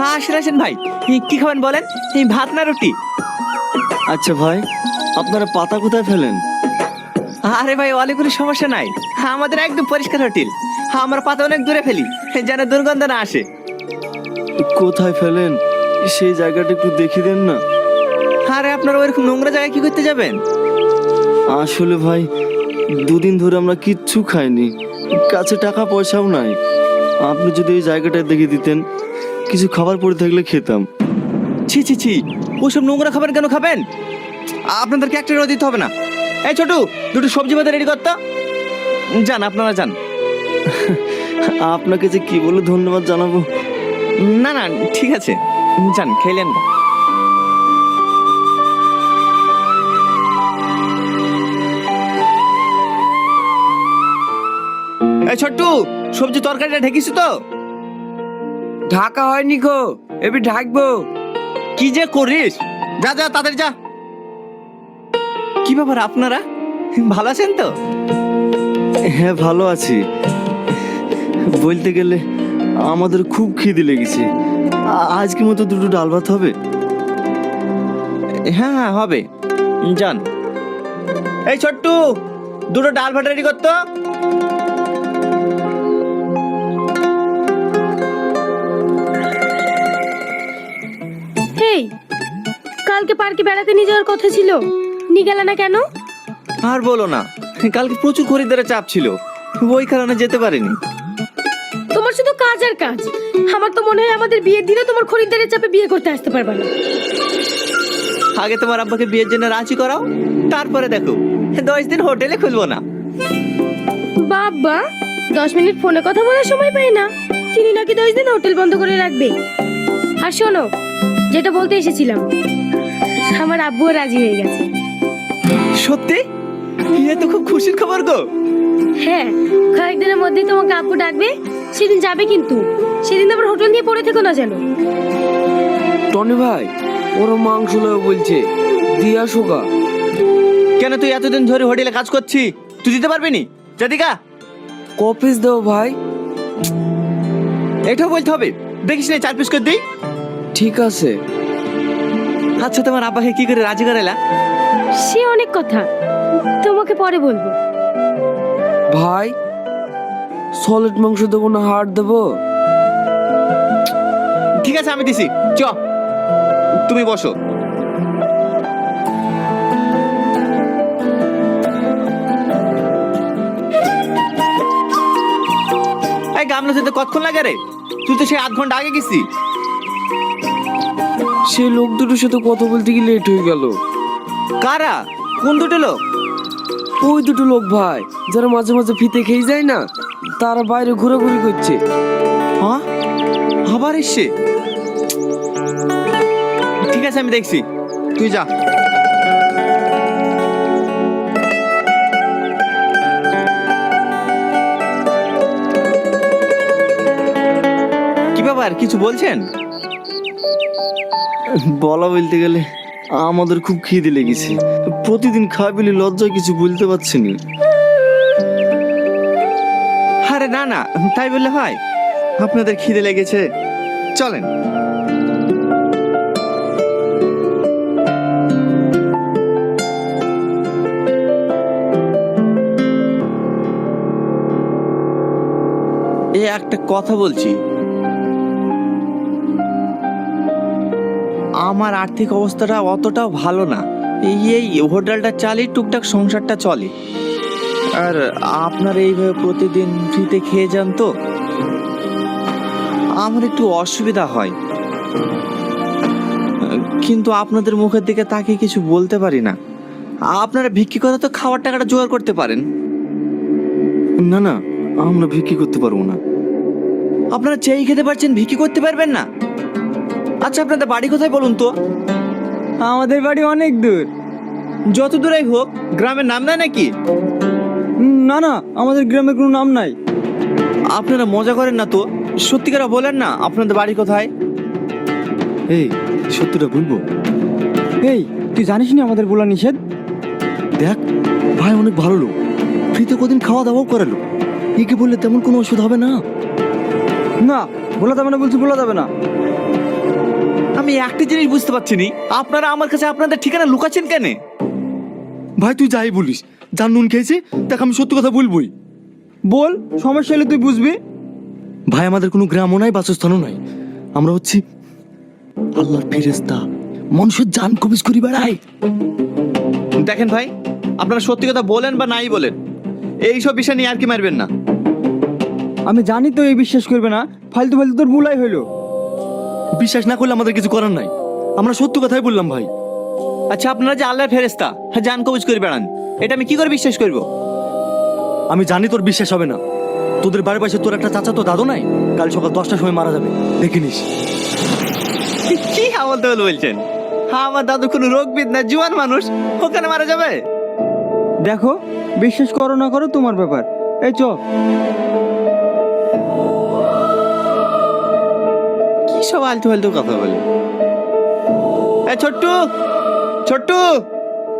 হ্যাঁ আসেন আসেন ভাই কি খাবেন বলেন? এই ভাত না রুটি? আচ্ছা ভাই আপনারা পাতা কোথায় ফেলেন? আরে ভাই অনেক কোনো সমস্যা নাই। আমাদের একদম পরিষ্কার হোটেল। হ্যাঁ আমরা পাতা অনেক দূরে ফেলি যেন দুর্গন্ধ না আসে। কোথায় ফেলেন? সেই জায়গাটা একটু দেখিয়ে দেন না। আরে আপনারা ওইরকম নোংরা জায়গায় কি করতে যাবেন? আসলে ভাই দুদিন ধরে আমরা কিচ্ছু খাইনি। কাছে টাকা পয়সাও নাই। আপনি যদি এই জায়গাটা দেখিয়ে দিতেন কিছু খাবার পড়ে থাকলে খেতাম। ছি ছি ছি। ওসব নোংরা খাবেন কেন খাবেন? আপনাদেরকে একটা টাকাও দিতে হবে না। এই ছোটু দুটো সবজি ভাতে রেডি করতো যান আপনারা যান। আপনাকে যে কি বলে ধন্যবাদ জানাব? না না ঠিক আছে। যান খেলেন না। এই ছোট্টু সবজি তরকারিটা ঢেকিস তো? ঢাকা হয়নি গো এবার ঢাকবো। কি যে করিস? যা যা তাদের যা। কি ব্যাপার আপনারা? ভালো আছেন তো? হ্যাঁ ভালো আছি। বলতে গেলে আমাদের খুব খিদে লেগেছে। আজকে মতো দুটো ডাল ভাত হবে? হ্যাঁ হ্যাঁ হবে। যান। এই ছোট্টু দুটো ডাল ভাত রেডি করতো কালকে পার্কে বেড়াতে নিয়ে যাওয়ার কথা ছিল। নিয়ে গেলে না কেন? আর বলো না কালকে প্রচুর খরিদ্দারের চাপ ছিল। ওই কারণে যেতে পারিনি। তোমার শুধু কাজ আর কাজ। আমার তো মনে হয় আমাদের বিয়ের দিনে তোমার খরিদ্দারের চাপে বিয়ে করতে আসতে পারবে না। আগে তোমার আব্বাকে বিয়ের জন্য রাজি করাও তারপরে দেখো দশ দিন হোটেলে খুলবো না। বাবা দশ মিনিট ফোনে কথা বলার সময় পাই না। তিনি নাকি দশ দিন হোটেল বন্ধ করে রাখবে। আর শোনো যেটা বলতে এসেছিলাম আমার আব্বুও রাজি হয়ে গেছে। সত্যি? বিয়ে তো খুব খুশির খবর গো। হ্যাঁ কয়েকদিনের মধ্যেই তোমাকে আব্বু ডাকবে সেদিন যাবে কিন্তু। সেদিন আবার হোটেল নিয়ে পড়ে থেকো না যেন। টনি ভাই ওরা মাংস লয় বলছে দিয়া শোকা কেন তুই এতদিন ধরে হোটেলে কাজ করছি? তুই দিতে পারবি নি? জাদিকা কপিস দাও ভাই। এটাও বলতে হবে। দেখিস না চার পিস করে দিই। ঠিক আছে। আচ্ছা তোমার আব্বাকে কি করে রাজি করালা? সে অনেক কথা। তোমাকে পরে বলব। ভাই সলিড মাংস দেবো না হাড় দেবো? ঠিক আছে আমি দিছি। চ তুমি বসো। এই গামলা যেতে কতক্ষণ লাগে রে? তুই তো সেই আধ ঘণ্টা আগে গেছি। সেই লোক দুটোর সাথে কথা বলতে গিয়ে লেট হয়ে গেল। কারা? কোন দুটো লোক? ওই দুটো লোক ভাই যারা মাঝে মাঝে ফিতে খেয়ে যায় না তারা বাইরে ঘোরাঘুরি করছে। হ্যাঁ? আবার এসছে? ঠিক আছে আমি দেখছি। তুই যা। কি ব্যাপার কিছু বলছেন? বলা বলতে গেলে আমাদের খুব খিদে লেগেছে। প্রতিদিন খাই বলে লজ্জায় কিছু বলতে পারছি না। আরে না না তাই বললে হয়। আপনাদের খিদে লেগেছে। চলেন। এই একটা কথা বলছি। আমার আর্থিক অবস্থাটা অতটাও ভালো না। এই এই হোটেলটা চালিয়ে টুকটাক সংসারটা চলে। আর আপনার এইভাবে প্রতিদিন ফ্রিতে খেয়ে যান তো? আমার একটু অসুবিধা হয়। কিন্তু আপনাদের মুখের দিকে তাকিয়ে কিছু বলতে পারি না। আপনারা ভিক্ষি করে তো খাওয়ার টাকাটা জোগাড় করতে পারেন। না না আমরা ভিক্ষি করতে পারব না। আপনারা চেয়ে খেতে পারছেন ভিক্ষি করতে পারবেন না। আচ্ছা আপনাদের বাড়ি কোথায় বলুন তো? আমাদের বাড়ি অনেক দূর। যত দূরেই হোক গ্রামের নাম না নাকি? না না আমাদের গ্রামে কোনো নাম নাই। আপনারা মজা করেন না তো? সত্যিকারা বলেন না আপনাদের বাড়ি কোথায়? এই সত্যিটা বলব? এই তুই জানিস না আমাদের বলা নিষেধ? দেখ ভাই অনেক ভালো লোক। ফ্রিতে কদিন খাওয়া দাওয়াও করালো একে বললে তেমন কোনো ওষুধ হবে না? না বলা যাবে না বলছি বলা যাবে না। আমি একটা জিনিস বুঝতে পারছি নি। আপনারা আমার কাছে আপনাদের ঠিকানা লুকাচ্ছেন কেন? ভাই তুই যাই বলিস। যার নুন খেয়েছে দেখ আমি সত্যি কথা বলবই। বল সমস্যা হলে তুই বুঝবি। ভাই আমাদের কোনো গ্রামও নাই বাসস্থানও নাই। আমরা হচ্ছি আল্লাহর ফেরেস্তা মানুষের জান কবিজ করি বেড়াই। দেখেন ভাই আপনারা সত্যি কথা বলেন বা নাই বলেন এইসব বিষয় নিয়ে আর কি মারবেন না। আমি জানি তো এই বিশ্বাস করবে না ফালতু ফালতু তোর বুলাই হইল। বিশ্বাস না করলে আমাদের কিছু করার নাই। আমরা সত্য কথাই বললাম ভাই। আচ্ছা আপনারা যে আল্লাহর ফেরেস্তা হ্যাঁ জান কবজ করে বেড়ান। এটা আমি কি করে বিশ্বাস করব? আমি জানি তোর বিশ্বাস হবে না। তোদের বাড়ির পাশে তোর একটা চাচা তো দাদু নাই? কাল সকাল দশটার সময় মারা যাবে। দেখিনিস কি হাওয়াল তাহলে বলছেন? হ্যাঁ আমার দাদু কোনো রোগবিদ না জুয়ান মানুষ। ওখানে মারা যাবে? দেখো বিশ্বাস করো না করো তোমার ব্যাপার। এই চ সব আলতু ফালতু কথা বলে। এ ছোট্টু ছোট্টু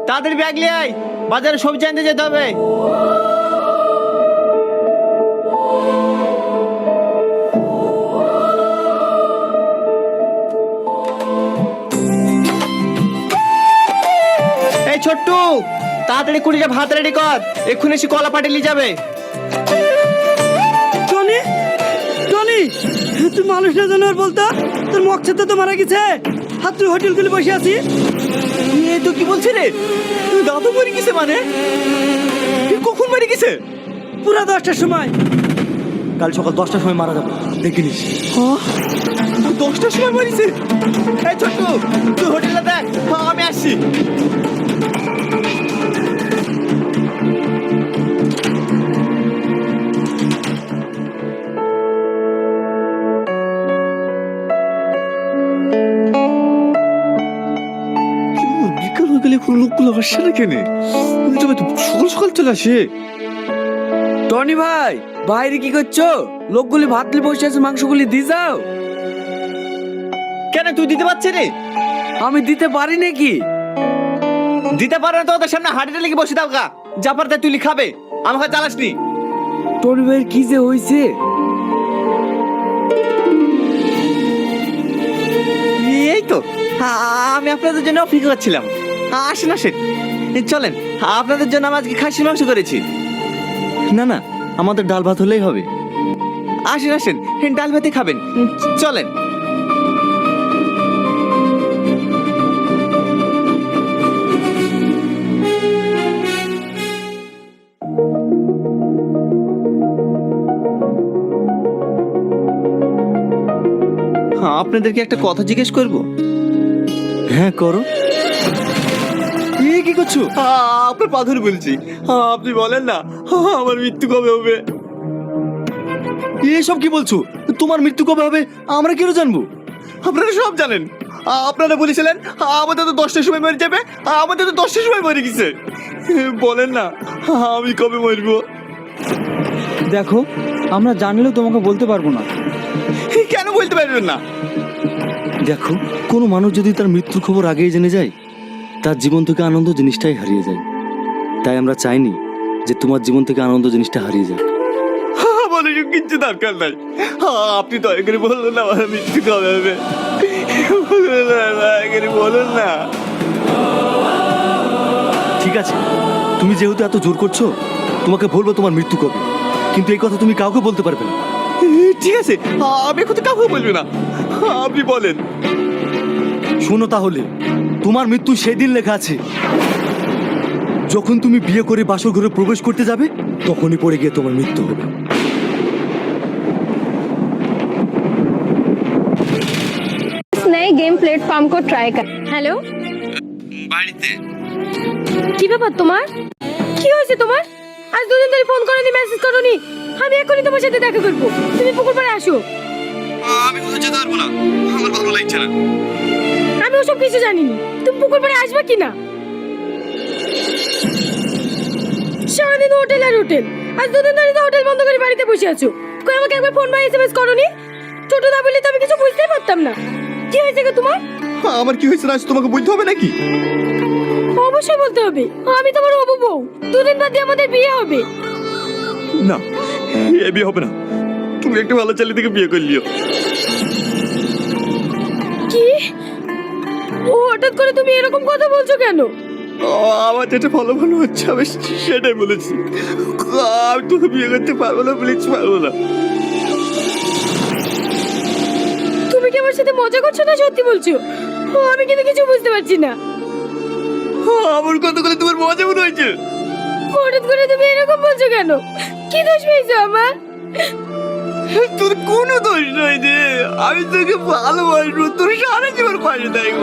তাদের ব্যাগ আয়, বাজারে সবজি আনতে যেতে হবে। এই ছোট্টু, তাড়াতাড়ি কুড়িটা ভাত রেডি কর, এক্ষুনি এসে কলা পাটিলি যাবে। তুই মানুষ না জানোয়ার বলতো? তোর মকসেদ তো মারা গেছে। হাত তুই হোটেল খুলে বসে আছি এ তো কি বলছে রে? দাদু মরে গেছে মানে? এ কখন মরে গেছে? পুরা দশটার সময়। কাল সকাল দশটার সময় মারা যাবে। দেখিনিস দশটার সময় মরেছে? এই ছোট্টু তুই হোটেলে দেখ। আমি আসছি। আসছে না কেনে সকাল সকাল চলে আসে টনি ভাই বাইরে কি করছ? লোকগুলি ভাত নিয়ে বসে আছে মাংসগুলি দিয়ে যাও। কেন তুই দিতে পারছিস রে আমি দিতে পারি নাকি? দিতে পারো না তো ওদের সামনে হাঁটিটা লেগে বসে দাও গা। যা পারতে তুই খাবে আমাকে জ্বালাসনি টনি ভাইয়ের কি যে হয়েছে? এই তো আমি আপনাদের জন্য অপেক্ষা করছিলাম। আসেন আসেন। চলেন, আপনাদের জন্য আমি আজকে খাসির মাংস করেছি। না না, আমাদের ডাল ভাত হলেই হবে। আসেন আসেন ডাল ভাতে খাবেন। চলেন। আপনাদেরকে একটা কথা জিজ্ঞেস করব? হ্যাঁ করো। করছ? আপনার পাথর বলছি। আপনি বলেন না আমার মৃত্যু কবে হবে? এসব কি বলছো? তোমার মৃত্যু কবে হবে? আমরা কেন জানব? আপনারা সব জানেন। আপনারা বলেছিলেন আমাদের তো দশটার সময় মরে যাবে আমাদের তো দশটার সময় মরে গেছে। বলেন না আমি কবে মরবো? দেখো আমরা জানলেও তোমাকে বলতে পারব না। কেন বলতে পারবেন না? দেখো কোনো মানুষ যদি তার মৃত্যুর খবর আগেই জেনে যায় তার জীবন থেকে আনন্দ জিনিসটাই হারিয়ে যায়। তাই আমরা চাইনি যে তোমার জীবন থেকে আনন্দ জিনিসটা হারিয়ে যায়। আমাদের কিচ্ছু দরকার নাই। আপনি দয়া করে বলুন না আমার মৃত্যু কবে হবে। বলুন না, দয়া করে বলুন না। ঠিক আছে তুমি যেহেতু এত জোর করছ তোমাকে বলব তোমার মৃত্যু কবে। কিন্তু এই কথা তুমি কাউকে বলতে পারবে না। ঠিক আছে আমি এখন তো কাউকে বলব না। আপনি বলেন। শোনো তাহলে তোমার মৃত্যু সেদিন লেখা আছে যখন তুমি বিয়ে করে বাসর ঘরে প্রবেশ করতে যাবে তখনই পড়ে গিয়ে তোমার মৃত্যু হবে इस नए गेम प्लेटफॉर्म को ट्राई कर হ্যালো বাড়িতে কি ব্যাপার তোমার কি হয়েছে তোমার আজ দুদিন ধরে ফোন করনি মেসেজ করনি আমি এখনই তোমার সাথে দেখা করবো তুমি পুকুর পাড়ে আসো আমি কোথাও যেতে পারবো না আমার ভালো লাগছে না আমি ওসব কিছু জানিনি। তুমি পুকুর পাড়ে আসবে কি না সারাদিন হোটেল আর হোটেল। আজ দুদিন ধরে তো হোটেল বন্ধ করে বাড়িতে বসে আছো। কই আমাকে একবার ফোন বা এসএমএস করনি? ছোট না বললে তো আমি কিছু বুঝতেই পারতাম না। কি হয়েছে গো তোমার? আমার কি হয়েছে আজ তোমাকে বলতে হবে নাকি? অবশ্যই বলতে হবে। আমি তোমার হবু বউ। দুদিন বাদে আমাদের বিয়ে হবে। না এ বিয়ে হবে না। তুমি একটা ভালো ছেলে থেকে বিয়ে করলিও। এরকম কথা বলছো কেন? আমার যেটা ভালো ভালো হচ্ছে আমি সেটাই বলেছি। আমি তোকে বিয়ে করতে পারব না প্লিজ পারব না। তুমি কি আমার সাথে মজা করছ না সত্যি বলছো? আমি কিন্তু কিছু বুঝতে পারছি না। আমার কথাগুলো তোমার মজা মনে হয়েছে হঠাৎ করে তুমি এরকম বলছো কেন? কি দোষ পেয়েছ আমার? তোর কোনো দোষ নয় রে। আমি তোকে ভালোবাসবো তোর সারা জীবন পাশে থাকব।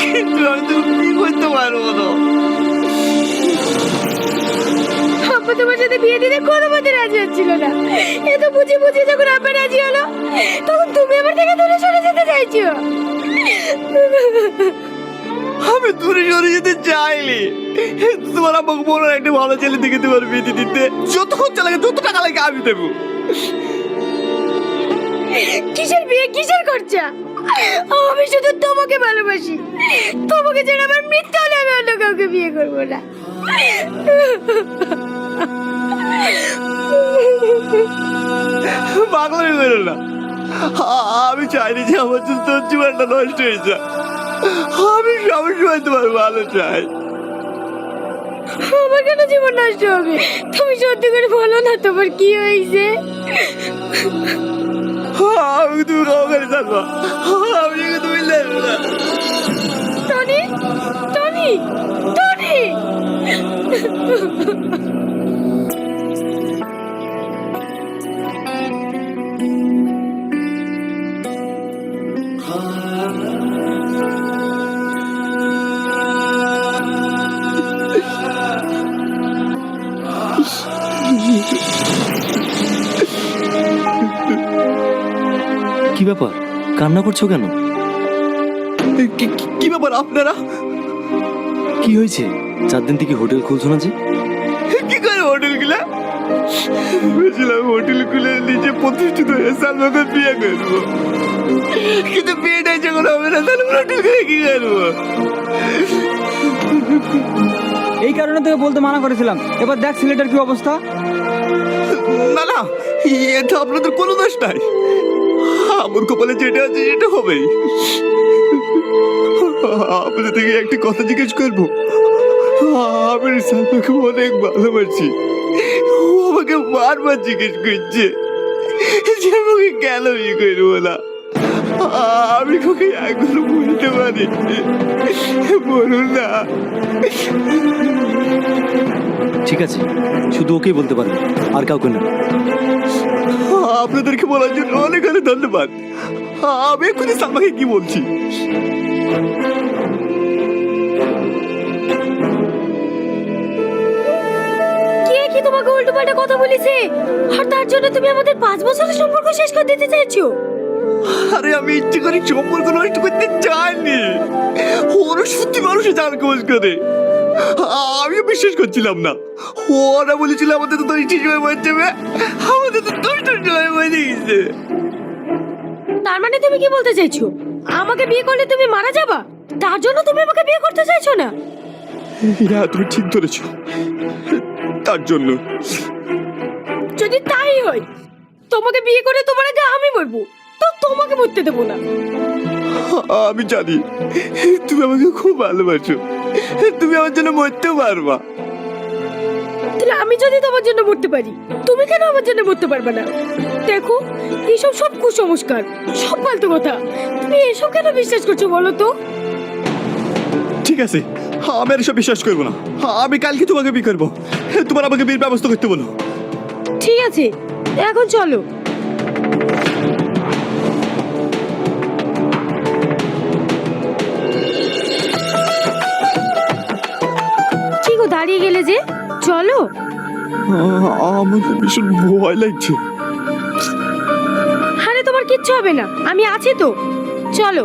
কিন্তু আমি তোকে বিয়ে করতে পারব না? আব্বা তোমার সাথে বিয়ে দিতে কোনো মতে রাজি হচ্ছিল না। এত বুঝি বুঝি যখন আব্বা রাজি হলো তখন তুমি আমার থেকে দূরে সরে যেতে চাইছো। আমি দূরে সরে যেতে চাইনি। তোমার আমাকে বলো একটা ভালো ছেলে দেখে তোমার বিয়ে দিতে। যত খরচা লাগে যত টাকা লাগে আমি দেবো। কিসের বিয়ে? কিসের খরচা? আমি শুধু তোমাকে ভালোবাসি। তোমাকে ছাড়া আমার মৃত্যু হলে আমি অন্য কাউকে বিয়ে করব না। পাগল হয়ে না। আমি চাইনি যে আমার জন্য তোর জীবনটা নষ্ট হয়ে যায় আমি সবসময় তোমার ভালো চাই। আমার কেন জীবন নষ্ট হবে? তুমি সত্যি করে বলো না তোমার কি হয়েছে? আমি তুমি কাউকে থাকব আমি তুমি টনি টনি। টনি কি ব্যাপার? কান্না করছ কেন? কি- কি- কি ব্যাপার আপনারা? কি হয়েছে? চার দিন থেকে হোটেল খুলছো না যে? কি করে হোটেলগুলা ভেবেছিলাম হোটেল খুলে নিজে প্রতিষ্ঠিত হয়ে সালমাকে বিয়ে করব কিন্তু বিয়েটাই যখন হবে না তাহলে হোটেল খুলে কি করব? এই কারণে তোকে বলতে মানা করেছিলাম। এবার দেখ ছেলেটার কি অবস্থা। না না এটা আপনাদের কোনো দোষ নাই। আমার কপালে যেটা আছে, সেটা হবে আপনাদের থেকে একটি কথা জিজ্ঞেস করব। আমি সালমাকে অনেক ভালোবাসি। ও আমাকে বারবার জিজ্ঞেস করছে যে আমাকে কেন বিয়ে করব না। আমি ওকে একবার বলতে পারি। বলুন না। ঠিক আছে, শুধু ওকেই বলতে পারবে আর কাউকে না। আপনাদেরকে বলার জন্য অনেক অনেক ধন্যবাদ। আমি এক্ষুনি সালমাকে কি বলছি। কে তোমাকে উল্টো পাল্টা কথা বলেছে? আর তার জন্য তুমি আমাদের পাঁচ বছরের সম্পর্ক শেষ করে দিতে চাইছো? আরে আমি ইচ্ছে করে সম্পর্ক নষ্ট করতে চাইনি। ওরা সত্যি মানুষের জান খোঁজ করে। আমিও বিশ্বাস করছিলাম না। ওরা বলেছিল আমাদের তো দশটি সময় মরে যাবে আমাদের তো দশটার সময় মরে গেছে তার মানে তুমি কি বলতে চাইছো? আমাকে বিয়ে করলে তুমি মারা যাবা? তার জন্য তুমি আমাকে বিয়ে করতে চাইছো না? হ্যাঁ তুমি ঠিক ধরেছ। তার জন্য। যদি তাই হয় তোমাকে বিয়ে করে তোমার আগে আমি মরবো। তো তোমাকে মরতে দেবো না। আমি জানি তুমি আমাকে খুব ভালোবাসো। তুমি আমার জন্য মরতেও পারবা। তাহলে আমি যদি তোমার জন্য মরতে পারি তুমি কেন আমার জন্য মরতে পারবে না? দেখো এইসব সব কুসংস্কার সব ফালতু কথা। তুমি এসব কেন বিশ্বাস করছ বলো তো? ঠিক আছে আমি আর এসব বিশ্বাস করব না। আমি কালকে তোমাকে বিয়ে করব। তোমার আমাকে বিয়ের ব্যবস্থা করতে বলো। ঠিক আছে এখন চলো। দাঁড়িয়ে গেলে যে চলো। আমার ভীষণ ভয় লাগছে। আরে তোমার কিচ্ছু হবে না আমি আছি তো। চলো।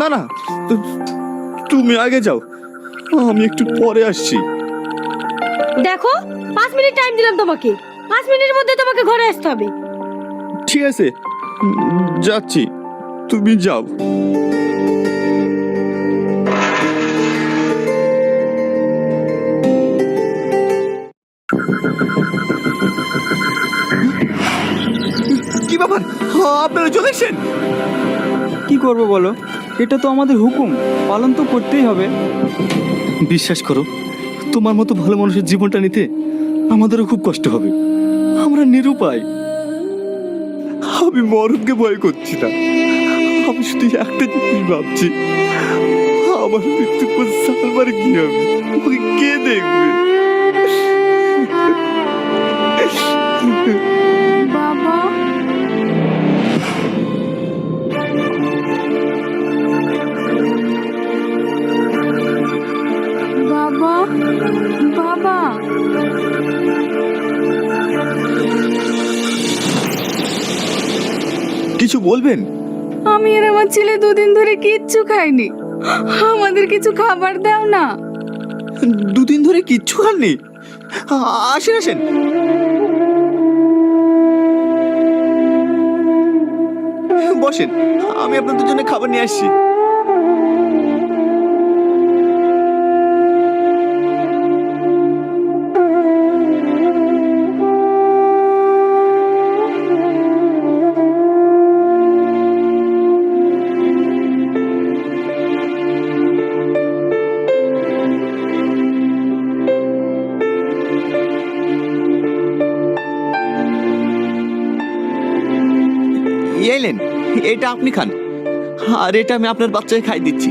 না না তুমি আগে যাও। আমি একটু পরে আসছি। দেখো পাঁচ মিনিট টাইম দিলাম তোমাকে। পাঁচ মিনিটের মধ্যে তোমাকে ঘরে আসতে হবে। ঠিক আছে যাচ্ছি। তুমি যাও। কি ব্যাপার? আপনারা চলে এসেছেন? কি করব বলো? এটা তো আমাদের হুকুম। পালন তো করতেই হবে। বিশ্বাস করো তোমার মতো ভালো মানুষের জীবনটা নিতে আমাদেরও খুব কষ্ট হবে। আমরা নিরুপায়। আমি মরণকে ভয় করছি না। আমি শুধু একটা জিনিস ভাবছি। আমার মৃত্যুর পর সালমার কি হবে? ওকে কে দেখবে? বাবা বাবা বাবা কিছু বলবেন? আমি আর আমার ছেলে দুদিন ধরে কিচ্ছু খাইনি। আমাদের কিছু খাবার দাও না। দুদিন ধরে কিচ্ছু খাননি? আসেন আসেন। বসেন আমি আপনাদের জন্য খাবার নিয়ে আসছি। এটা আপনি খান। আর এটা আমি আপনার বাচ্চাকে খাই দিচ্ছি।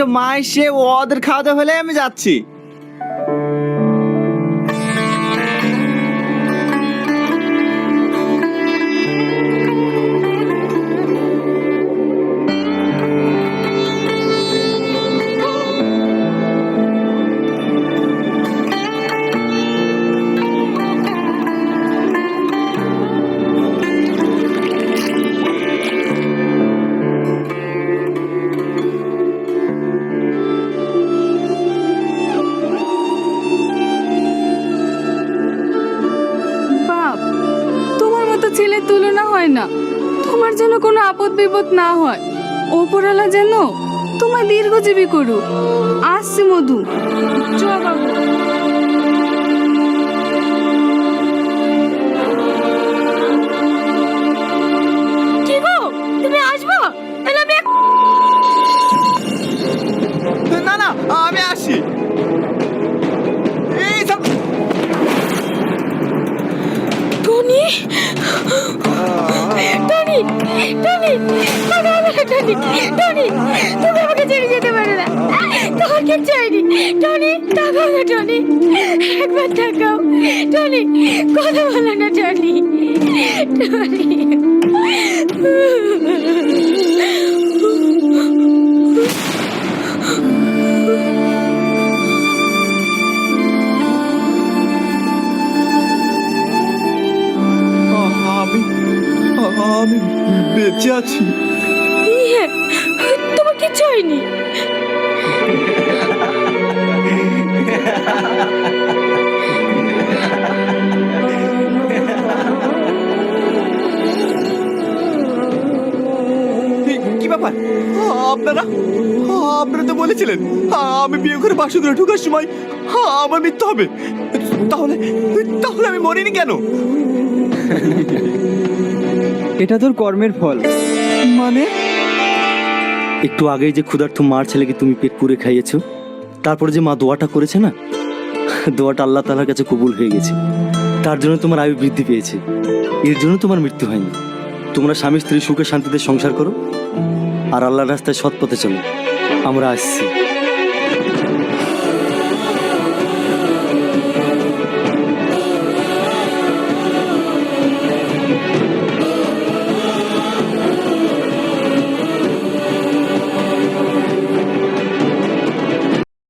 একটা মা এসে ওদের খাওয়া দাওয়া হলে আমি যাচ্ছি। না হয়। ওপরালা যেন তোমার দীর্ঘজীবী করুক। আসছে মধু। চ বাবু আছি। ইয়ে, তোমার কিচ্ছু হয়নি। কি- কি ব্যাপার? আপনারা? আপনারা তো বলেছিলেন আমি বিয়ে করে বাসুদরা ঢোকার সময় আমার মৃত্যু হবে। তাহলে তাহলে আমি মরিনি কেন? এটা তোর কর্মের ফল। মানে? একটু আগে যে ক্ষুধার্থ মার ছেলেকে তুমি পেট পুরে খাইয়েছো, তারপরে যে মা দোয়াটা করেছে না? দোয়াটা আল্লাহ তালার কাছে কবুল হয়ে গেছে। তার জন্য তোমার আয়ু বৃদ্ধি পেয়েছে। এর জন্য তোমার মৃত্যু হয়নি। তোমরা স্বামী, স্ত্রী সুখে শান্তিতে সংসার করো। আর আল্লাহর রাস্তায় সৎ পথে চলো। আমরা আসছি।